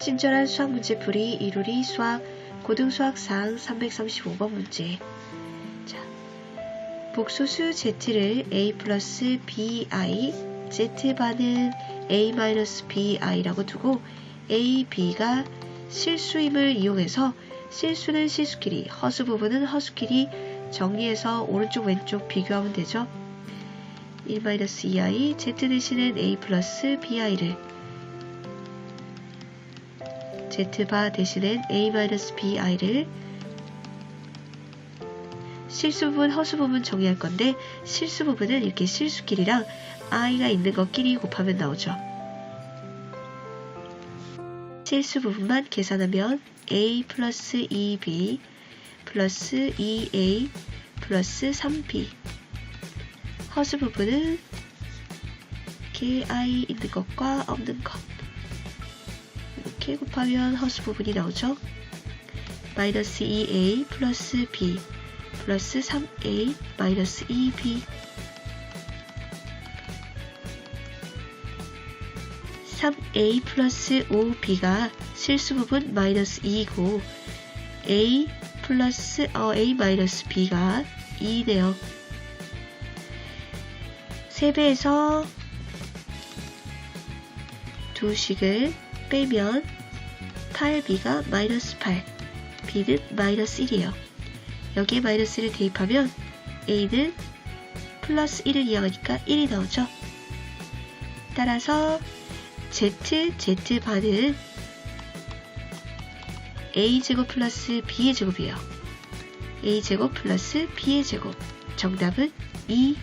친절한 수학 문제풀이 이루리 수학 고등수학상 335번 문제. 자, 복소수 z를 a 플러스 bi, z반은 a 마이너스 bi라고 두고 a, b가 실수임을 이용해서 실수는 실수끼리, 허수 부분은 허수끼리 정리해서 오른쪽 왼쪽 비교하면 되죠. 1-2i, z 대신엔 a 플러스 bi를 z바 대신엔 a-bi를 실수 부분, 허수 부분 정리할 건데 실수 부분은 이렇게 실수끼리랑 i가 있는 것끼리 곱하면 나오죠. 실수 부분만 계산하면 a 플러스 2b 플러스 2a 플러스 3b 허수 부분은 이렇게 i 있는 것과 없는 것 이렇게 곱하면 허수 부분이 나오죠. 마이너스 2a 플러스 b 플러스 3a 마이너스 2b 3a 플러스 5b가 실수 부분 마이너스 2이고 a 플러스 어, a 마이너스 b가 2네요. 3배에서 2식을 빼면 8b가 마이너스 8, b는 마이너스 1이에요. 여기에 마이너스를 대입하면 a는 플러스 1을 이용하니까 1이 나오죠. 따라서 z, z반은 a제곱 플러스 b의 제곱이에요. a제곱 플러스 b의 제곱. 정답은 2